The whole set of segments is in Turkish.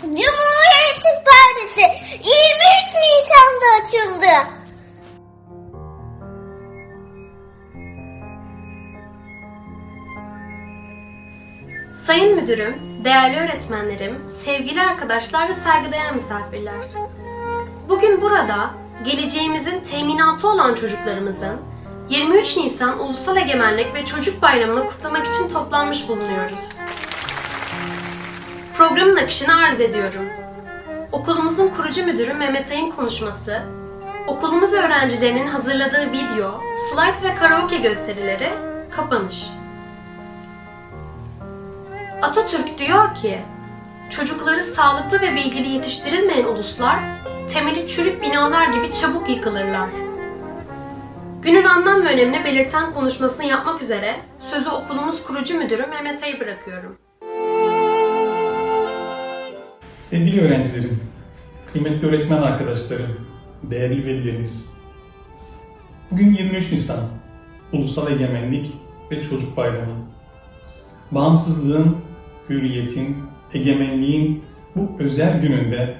Cumhuriyet Partisi 23 Nisan'da açıldı. Sayın Müdürüm, değerli öğretmenlerim, sevgili arkadaşlar ve saygıdeğer misafirler. Bugün burada geleceğimizin teminatı olan çocuklarımızın 23 Nisan Ulusal Egemenlik ve Çocuk Bayramı'nı kutlamak için toplanmış bulunuyoruz. Programın akışını arz ediyorum. Okulumuzun kurucu müdürü Mehmet Ay'ın konuşması, okulumuz öğrencilerinin hazırladığı video, slide ve karaoke gösterileri, kapanış. Atatürk diyor ki, çocukları sağlıklı ve bilgili yetiştirilmeyen uluslar, temeli çürük binalar gibi çabuk yıkılırlar. Günün anlam ve önemini belirten konuşmasını yapmak üzere sözü okulumuz kurucu müdürü Mehmet Ay'a bırakıyorum. Sevgili öğrencilerim, kıymetli öğretmen arkadaşlarım, değerli velilerimiz. Bugün 23 Nisan, Ulusal Egemenlik ve Çocuk Bayramı. Bağımsızlığın, hürriyetin, egemenliğin bu özel gününde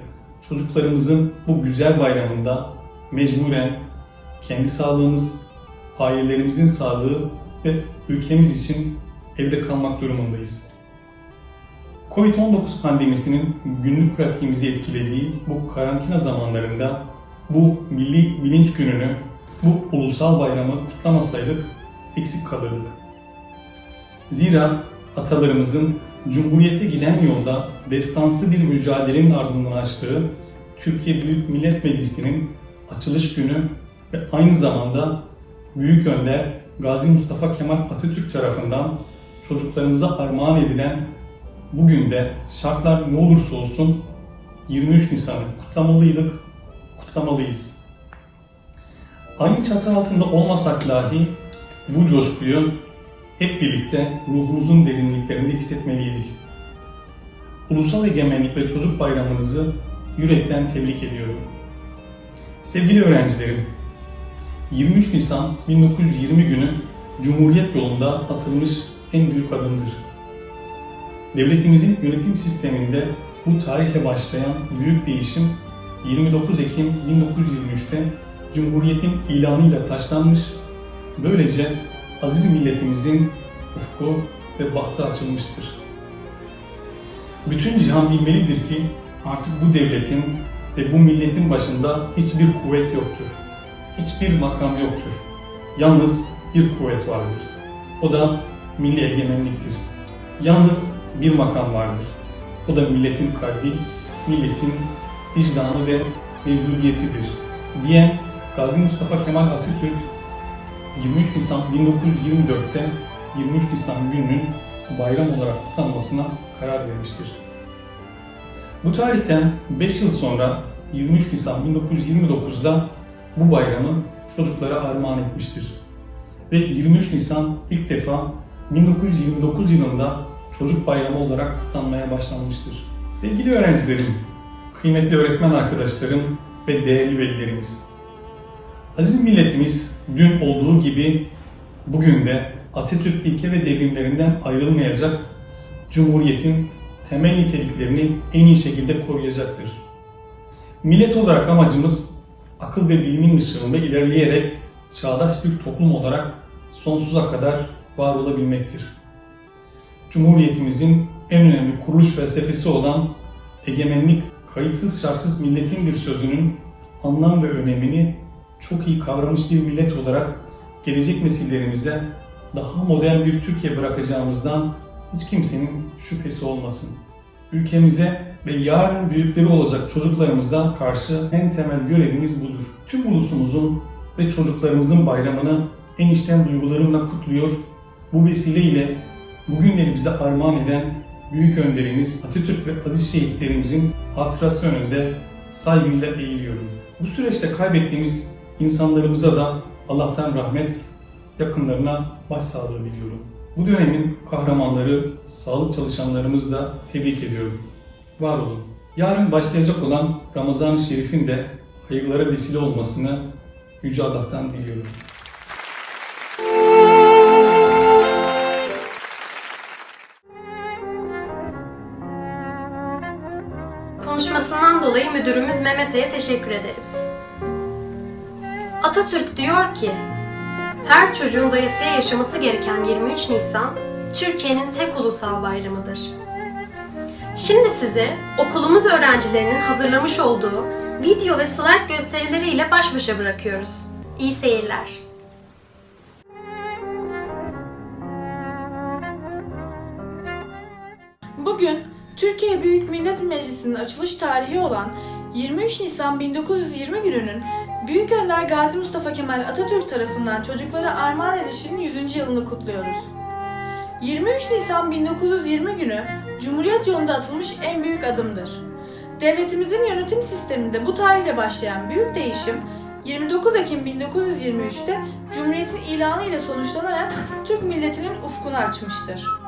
çocuklarımızın bu güzel bayramında mecburen kendi sağlığımız, ailelerimizin sağlığı ve ülkemiz için evde kalmak durumundayız. Covid-19 pandemisinin günlük pratiğimizi etkilediği bu karantina zamanlarında bu milli bilinç gününü, bu ulusal bayramı kutlamasaydık eksik kalırdık. Zira atalarımızın Cumhuriyete giden yolda destansı bir mücadelenin ardından açtığı Türkiye Büyük Millet Meclisi'nin açılış günü ve aynı zamanda Büyük Önder Gazi Mustafa Kemal Atatürk tarafından çocuklarımıza armağan edilen bugün de şartlar ne olursa olsun 23 Nisan'ı kutlamalıydık, kutlamalıyız. Aynı çatı altında olmasak dahi bu coşkuyu hep birlikte ruhumuzun derinliklerinde hissetmeliydik. Ulusal Egemenlik ve Çocuk Bayramınızı yürekten tebrik ediyorum. Sevgili öğrencilerim, 23 Nisan 1920 günü Cumhuriyet yolunda atılmış en büyük adımdır. Devletimizin yönetim sisteminde bu tarihle başlayan büyük değişim 29 Ekim 1923'te Cumhuriyet'in ilanıyla taşlanmış, böylece aziz milletimizin ufku ve bahtı açılmıştır. Bütün cihan bilmelidir ki artık bu devletin ve bu milletin başında hiçbir kuvvet yoktur. Hiçbir makam yoktur. Yalnız bir kuvvet vardır. O da milli egemenliktir. Yalnız bir makam vardır. O da milletin kalbi, milletin vicdanı ve mevcudiyetidir. Diyen Gazi Mustafa Kemal Atatürk 23 Nisan 1924'te 23 Nisan gününün bayram olarak kutlanmasına karar vermiştir. Bu tarihten 5 yıl sonra 23 Nisan 1929'da bu bayramı çocuklara armağan etmiştir. Ve 23 Nisan ilk defa 1929 yılında çocuk bayramı olarak kutlanmaya başlanmıştır. Sevgili öğrencilerim, kıymetli öğretmen arkadaşlarım ve değerli velilerimiz. Aziz milletimiz dün olduğu gibi bugün de Atatürk ilke ve devrimlerinden ayrılmayacak Cumhuriyet'in temel niteliklerini en iyi şekilde koruyacaktır. Millet olarak amacımız akıl ve bilimin ışığında ilerleyerek çağdaş bir toplum olarak sonsuza kadar var olabilmektir. Cumhuriyetimizin en önemli kuruluş felsefesi olan egemenlik kayıtsız şartsız milletindir sözünün anlam ve önemini çok iyi kavramış bir millet olarak gelecek nesillerimize daha modern bir Türkiye bırakacağımızdan hiç kimsenin şüphesi olmasın. Ülkemize ve yarın büyükleri olacak çocuklarımıza karşı en temel görevimiz budur. Tüm ulusumuzun ve çocuklarımızın bayramını en içten duygularımla kutluyor. Bu vesileyle bugünleri bize armağan eden büyük önderimiz Atatürk ve aziz şehitlerimizin hatırası önünde saygıyla eğiliyorum. Bu süreçte kaybettiğimiz insanlarımıza da Allah'tan rahmet, yakınlarına başsağlığı diliyorum. Bu dönemin kahramanları, sağlık çalışanlarımızı da tebrik ediyorum. Var olun. Yarın başlayacak olan Ramazan-ı Şerif'in de hayırlara vesile olmasını Yüce Allah'tan diliyorum. Dolayı müdürümüz Mehmet'e teşekkür ederiz. Atatürk diyor ki, her çocuğun doyasıya yaşaması gereken 23 Nisan, Türkiye'nin tek ulusal bayramıdır. Şimdi size okulumuz öğrencilerinin hazırlamış olduğu video ve slide gösterileriyle baş başa bırakıyoruz. İyi seyirler. Türkiye Büyük Millet Meclisi'nin açılış tarihi olan 23 Nisan 1920 gününün Büyük Önder Gazi Mustafa Kemal Atatürk tarafından çocuklara armağan edilişinin 100. yılını kutluyoruz. 23 Nisan 1920 günü Cumhuriyet yolunda atılmış en büyük adımdır. Devletimizin yönetim sisteminde bu tarihle başlayan büyük değişim 29 Ekim 1923'te Cumhuriyet'in ilanı ile sonuçlanarak Türk milletinin ufkunu açmıştır.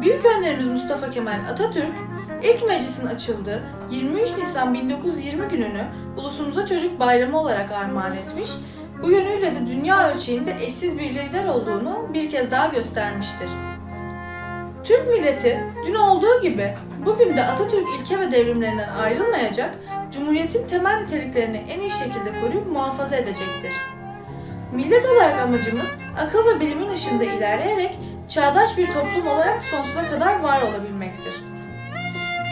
Büyük önderimiz Mustafa Kemal Atatürk, ilk meclisin açıldığı 23 Nisan 1920 gününü ulusumuza çocuk bayramı olarak armağan etmiş, bu yönüyle de dünya ölçeğinde eşsiz bir lider olduğunu bir kez daha göstermiştir. Türk milleti dün olduğu gibi bugün de Atatürk ilke ve devrimlerinden ayrılmayacak, Cumhuriyetin temel niteliklerini en iyi şekilde koruyup muhafaza edecektir. Millet olarak amacımız akıl ve bilimin ışığında ilerleyerek çağdaş bir toplum olarak sonsuza kadar var olabilmektir.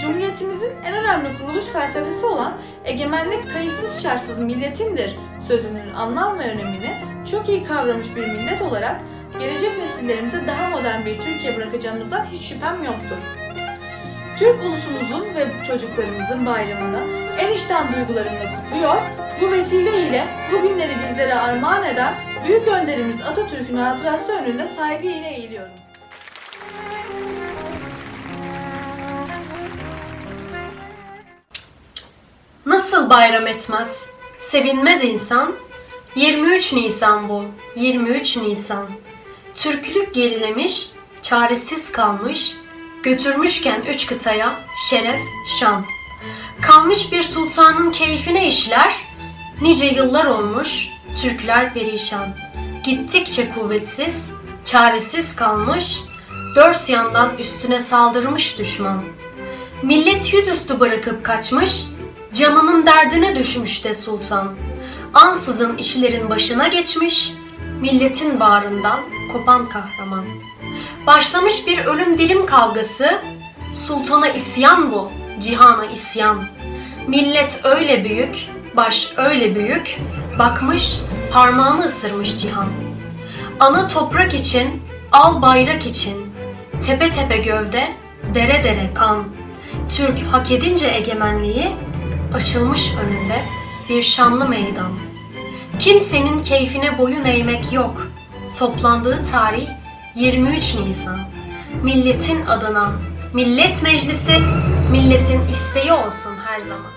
Cumhuriyetimizin en önemli kuruluş felsefesi olan egemenlik kayıtsız şartsız milletindir sözünün anlam ve önemini çok iyi kavramış bir millet olarak gelecek nesillerimize daha modern bir Türkiye bırakacağımızdan hiç şüphem yoktur. Türk ulusumuzun ve çocuklarımızın bayramını en içten duygularımla kutluyor, bu vesileyle bugünleri bizlere armağan eden Büyük önderimiz Atatürk'ün hatırası önünde saygı ile eğiliyorum. Nasıl bayram etmez? Sevinmez insan. 23 Nisan bu. 23 Nisan. Türklük gerilemiş, çaresiz kalmış, götürmüşken üç kıtaya şeref, şan. Kalmış bir sultanın keyfine işler, nice yıllar olmuş, Türkler perişan. Gittikçe kuvvetsiz, çaresiz kalmış, dört yandan üstüne saldırmış düşman. Millet yüzüstü bırakıp kaçmış, canının derdine düşmüş de sultan. Ansızın işlerin başına geçmiş, milletin bağrından kopan kahraman. Başlamış bir ölüm dirim kavgası, sultana isyan bu, cihana isyan. Millet öyle büyük, baş öyle büyük, bakmış parmağını ısırmış cihan. Ana toprak için, al bayrak için, tepe tepe gövde, dere dere kan. Türk hak edince egemenliği, aşılmış önünde bir şanlı meydan. Kimsenin keyfine boyun eğmek yok. Toplandığı tarih 23 Nisan. Milletin adına Millet Meclisi milletin isteği olsun her zaman.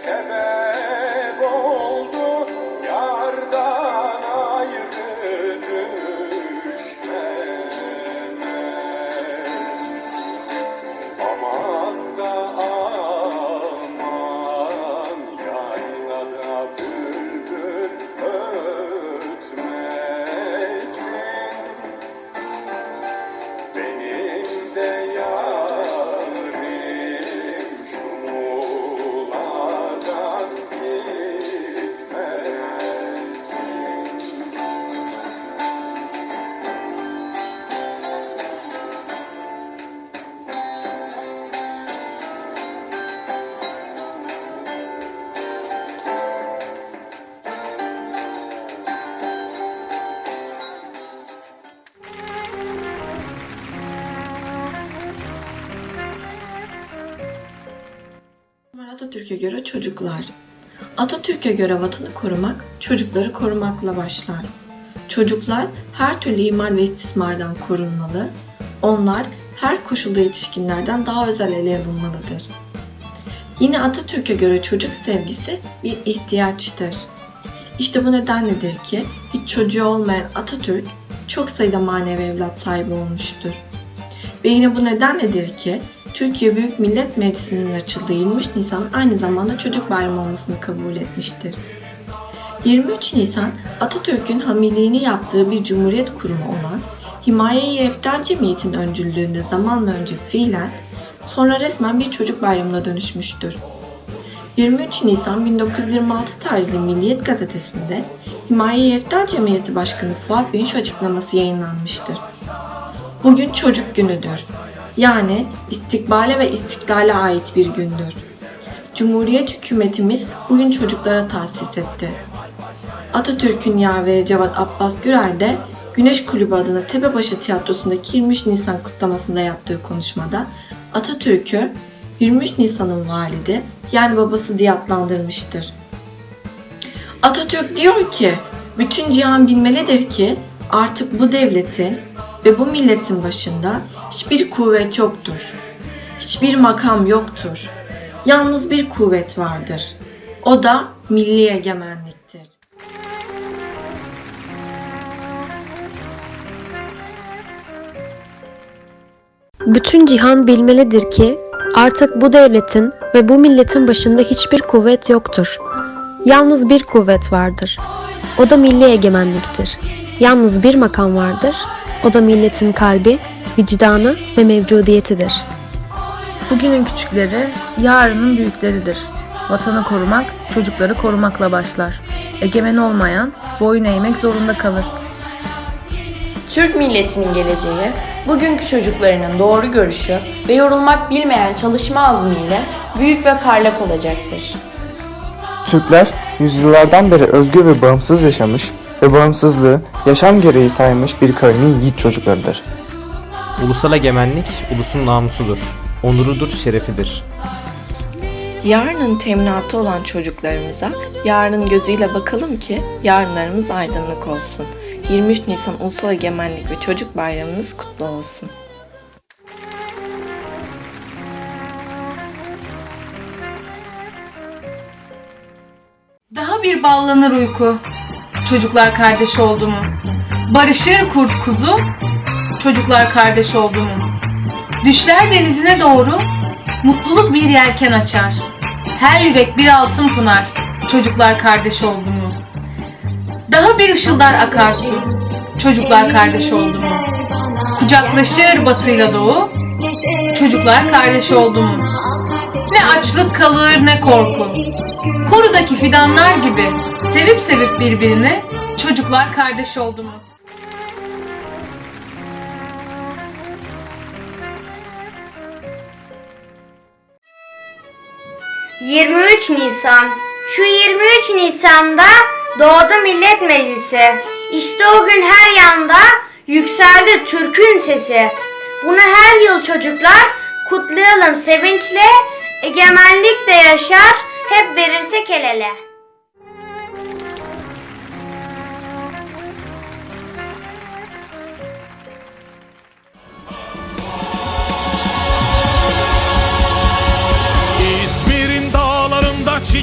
sebep Atatürk'e göre çocuklar. Atatürk'e göre vatanı korumak, çocukları korumakla başlar. Çocuklar her türlü ihmal ve istismardan korunmalı. Onlar her koşulda yetişkinlerden daha özel ele alınmalıdır. Yine Atatürk'e göre çocuk sevgisi bir ihtiyaçtır. İşte bu nedenledir ki hiç çocuğu olmayan Atatürk çok sayıda manevi evlat sahibi olmuştur. Ve yine bu nedenledir ki Türkiye Büyük Millet Meclisi'nin açıldığı 23 Nisan aynı zamanda çocuk bayramı olmasını kabul etmiştir. 23 Nisan Atatürk'ün hamiliğini yaptığı bir cumhuriyet kurumu olan Himaye-i Eftal Cemiyeti'nin öncülüğünde zamanla önce fiilen sonra resmen bir çocuk bayramına dönüşmüştür. 23 Nisan 1926 tarihli Milliyet Gazetesi'nde Himaye-i Eftal Cemiyeti Başkanı Fuat Bey'in şu açıklaması yayınlanmıştır. Bugün çocuk günüdür. Yani istikbale ve istiklale ait bir gündür. Cumhuriyet hükümetimiz bugün çocuklara tahsis etti. Atatürk'ün yaveri Cevat Abbas Gürel de Güneş Kulübü adına Tepebaşı Tiyatrosu'ndaki 23 Nisan kutlamasında yaptığı konuşmada Atatürk'ü 23 Nisan'ın validi yani babası diye adlandırmıştır. Atatürk diyor ki bütün cihan bilmelidir ki artık bu devletin ve bu milletin başında hiçbir kuvvet yoktur. Hiçbir makam yoktur. Yalnız bir kuvvet vardır. O da milli egemenliktir. Bütün cihan bilmelidir ki artık bu devletin ve bu milletin başında hiçbir kuvvet yoktur. Yalnız bir kuvvet vardır. O da milli egemenliktir. Yalnız bir makam vardır. O da milletin kalbi, vicdanı ve mevcudiyetidir. Bugünün küçükleri yarının büyükleridir. Vatanı korumak, çocukları korumakla başlar. Egemen olmayan boyun eğmek zorunda kalır. Türk milletinin geleceği, bugünkü çocuklarının doğru görüşü ve yorulmak bilmeyen çalışma azmiyle büyük ve parlak olacaktır. Türkler yüzyıllardan beri özgür ve bağımsız yaşamış ve bağımsızlığı yaşam gereği saymış bir kavmin yiğit çocuklarıdır. Ulusal egemenlik ulusun namusudur, onurudur, şerefidir. Yarının teminatı olan çocuklarımıza yarın gözüyle bakalım ki yarınlarımız aydınlık olsun. 23 Nisan Ulusal Egemenlik ve Çocuk Bayramınız kutlu olsun. Daha bir ballanır uyku. Çocuklar kardeş oldu mu? Barışır kurt kuzu. Çocuklar kardeş oldu mu? Düşler denizine doğru. Mutluluk bir yelken açar. Her yürek bir altın pınar. Çocuklar kardeş oldu mu? Daha bir ışıldar akarsu. Çocuklar kardeş oldu mu? Kucaklaşır batıyla doğu. Çocuklar kardeş oldu mu? Ne açlık kalır ne korku. Korudaki fidanlar gibi sevip sevip birbirini çocuklar kardeş oldu? ...23 Nisan. Şu 23 Nisan'da doğdu Millet Meclisi. İşte o gün her yanda yükseldi Türk'ün sesi. Bunu her yıl çocuklar kutlayalım sevinçle. Egemenlik de yaşar, hep verirsek el ele.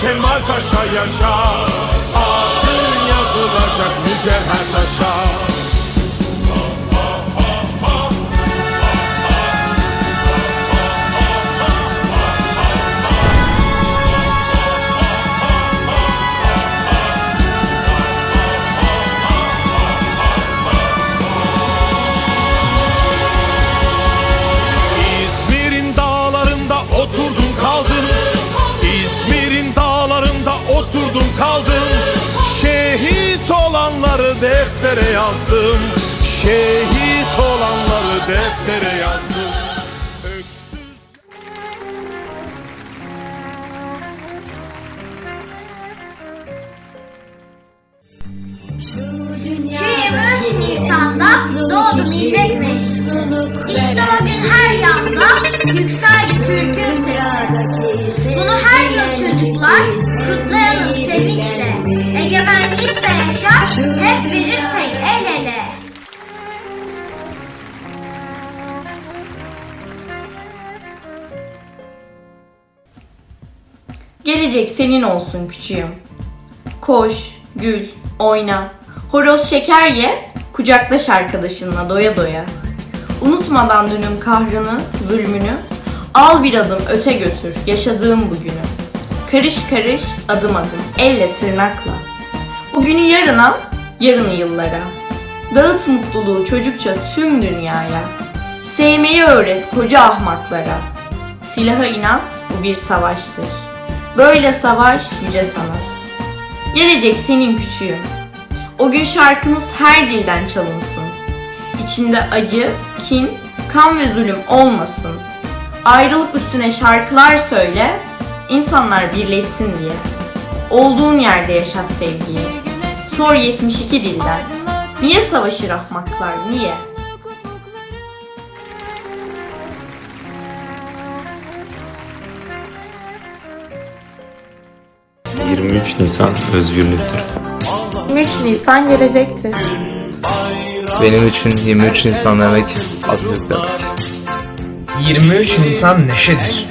Kemal Paşa yaşa. Adın yazılacak mücevher taşa. Yazdım Şehit olanları deftere yazdım Öksüz 23 Nisan'da doğdu Millet Meclisi. İşte o gün her yanda yükseldi Türk'ün sesi. Bunu her yıl çocuklar kutlayalım sevinçle. Egemenlik de yaşar, hep verirsek Gelecek senin olsun küçüğüm. Koş, gül, oyna. Horoz şeker ye, kucaklaş arkadaşınla doya doya. Unutmadan dünün kahrını, zulmünü, al bir adım öte götür yaşadığım bugünü. Karış karış, adım adım, elle tırnakla. Bugünü yarına, yarını yıllara. Dağıt mutluluğu çocukça tüm dünyaya. Sevmeyi öğret koca ahmaklara. Silaha inat, bu bir savaştır. Böyle savaş yüce sanat. Gelecek senin küçüğün. O gün şarkınız her dilden çalınsın. İçinde acı, kin, kan ve zulüm olmasın. Ayrılık üstüne şarkılar söyle, insanlar birleşsin diye. Olduğun yerde yaşat sevgiyi. Sor 72 dilden. Niye savaşır ahmaklar, niye? 23 Nisan özgürlüktür. 23 Nisan gelecektir. Benim için 23 Nisan demek Atatürk demek. 23 Nisan neşedir.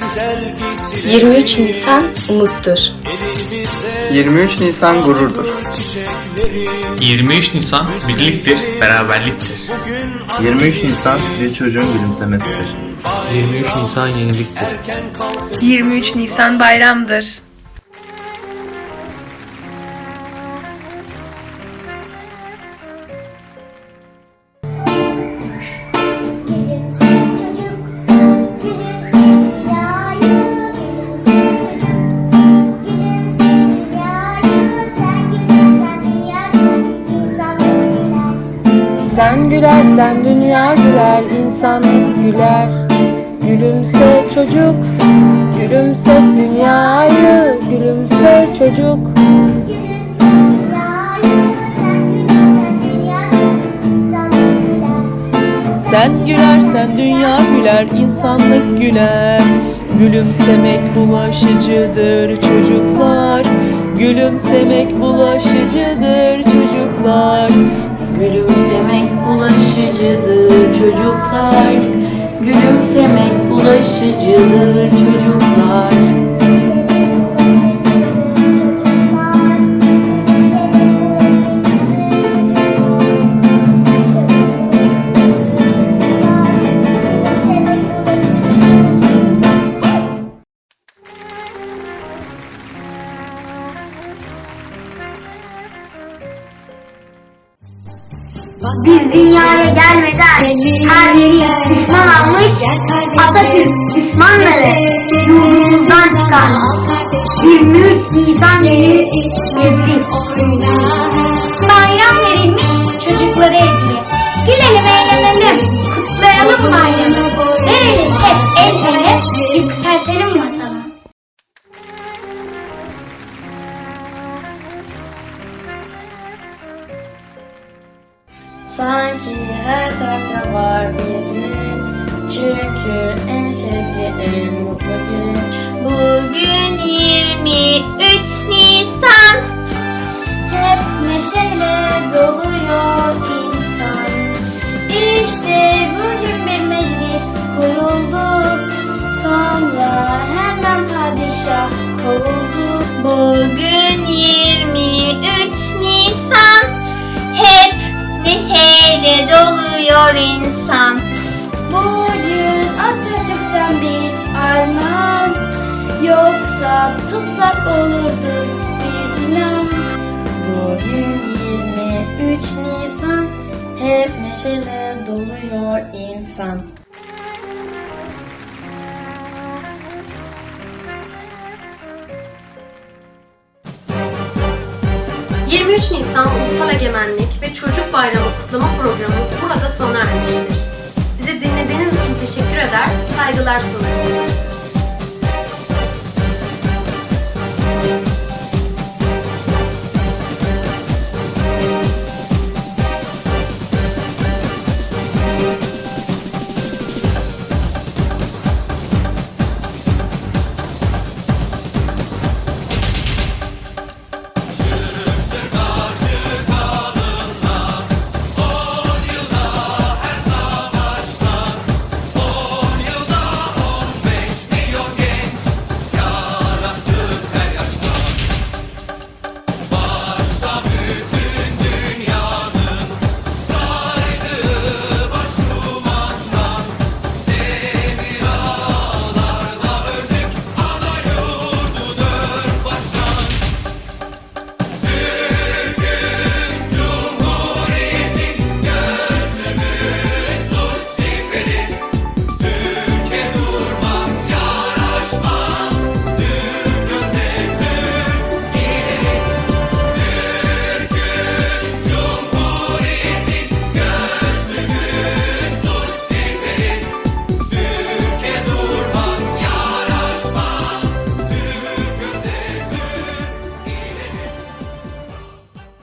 23 Nisan umuttur. 23 Nisan gururdur. 23 Nisan birliktir, beraberliktir. 23 Nisan bir çocuğun gülümsemesidir. 23 Nisan yeniliktir. 23 Nisan bayramdır. Gülümse çocuk, gülümse dünyayı, gülümse çocuk. Gülümse dünyayı, sen gülersen dünya güler, insanlık güler. Sen gülersen dünya güler, insanlık güler. Gülümsemek bulaşıcıdır çocuklar. Gülümsemek bulaşıcıdır çocuklar. Gülümsemek bulaşıcıdır çocuklar. Gülümsemek bulaşıcıdır Nisan günü meclis. Bayram verilmiş çocuklara hediye. Padişah Bugün 23 Nisan. Hep neşeyle doluyor insan. Bugün Atatürk'ten bir armağan. Yoksa tutsak olurdu bizden Bugün 23 Nisan. Hep neşeyle doluyor insan 23 Nisan Ulusal Egemenlik ve Çocuk Bayramı kutlama programımız burada sona ermiştir. Bizi dinlediğiniz için teşekkür eder, saygılar sunarız.